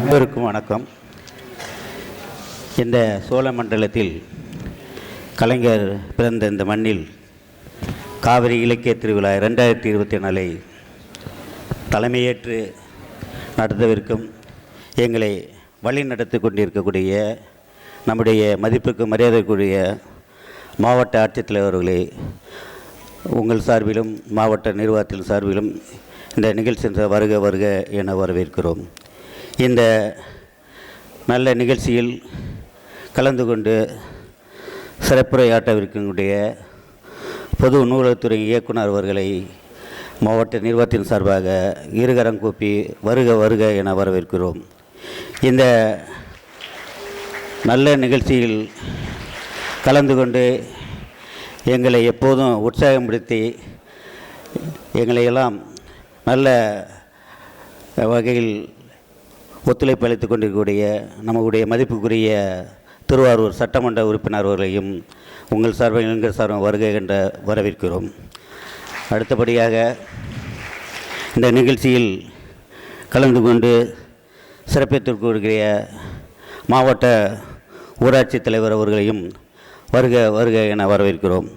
அனைவருக்கும் வணக்கம். இந்த சோழ மண்டலத்தில் கலைஞர் பிறந்த இந்த மண்ணில் காவிரி இலக்கிய திருவிழா ரெண்டாயிரத்தி இருபத்தி நாலை தலைமையேற்று நடத்தவிருக்கும் எங்களை வழி நடத்தி கொண்டிருக்கக்கூடிய நம்முடைய மதிப்புக்கு மரியாதைக்குரிய மாவட்ட ஆட்சித்தலைவர்களே உங்கள் சார்பிலும் மாவட்ட நிர்வாகத்தின் சார்பிலும் இந்த நிகழ்ச்சி வருக வருக என வரவேற்கிறோம். இந்த நல்ல நிகழ்ச்சியில் கலந்து கொண்டு சிறப்புரையாட்டவிருக்கக்கூடிய பொது நூலகத்துறை இயக்குனர் அவர்களை மாவட்ட நிர்வாகத்தின் சார்பாக இருகரம் கூப்பி வருக வருக என வரவேற்கிறோம். இந்த நல்ல நிகழ்ச்சியில் கலந்து கொண்டு எங்களை எப்போதும் உற்சாகப்படுத்தி எங்களையெல்லாம் நல்ல வகையில் ஒத்துழைப்பு அளித்துக் கொண்டிருக்கக்கூடிய நம்முடைய மதிப்புக்குரிய திருவாரூர் சட்டமன்ற உறுப்பினர் அவர்களையும் உங்கள் சார்பில் எங்கள் சார்பில் வருகை என்ற வரவேற்கிறோம். அடுத்தபடியாக இந்த நிகழ்ச்சியில் கலந்து கொண்டு சிறப்பித்திருக்கக்கூடிய மாவட்ட ஊராட்சி தலைவர் அவர்களையும் வருக வருக என வரவேற்கிறோம்.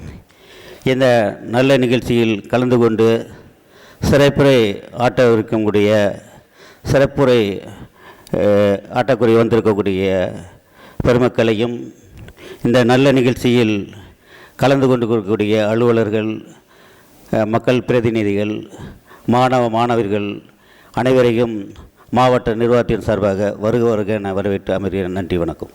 இந்த நல்ல நிகழ்ச்சியில் கலந்து கொண்டு சிறப்புரை ஆட்டவிருக்கக்கூடிய சிறப்புரை ஆட்டக்குறை வந்திருக்கக்கூடிய பெருமக்களையும் இந்த நல்ல நிகழ்ச்சியில் கலந்து கொண்டு கொடுக்கக்கூடிய அலுவலர்கள் மக்கள் பிரதிநிதிகள் மாணவ மாணவர்கள் அனைவரையும் மாவட்ட நிர்வாகத்தின் சார்பாக வருக வருக என வரவேற்று அமர்கிறேன். நன்றி வணக்கம்.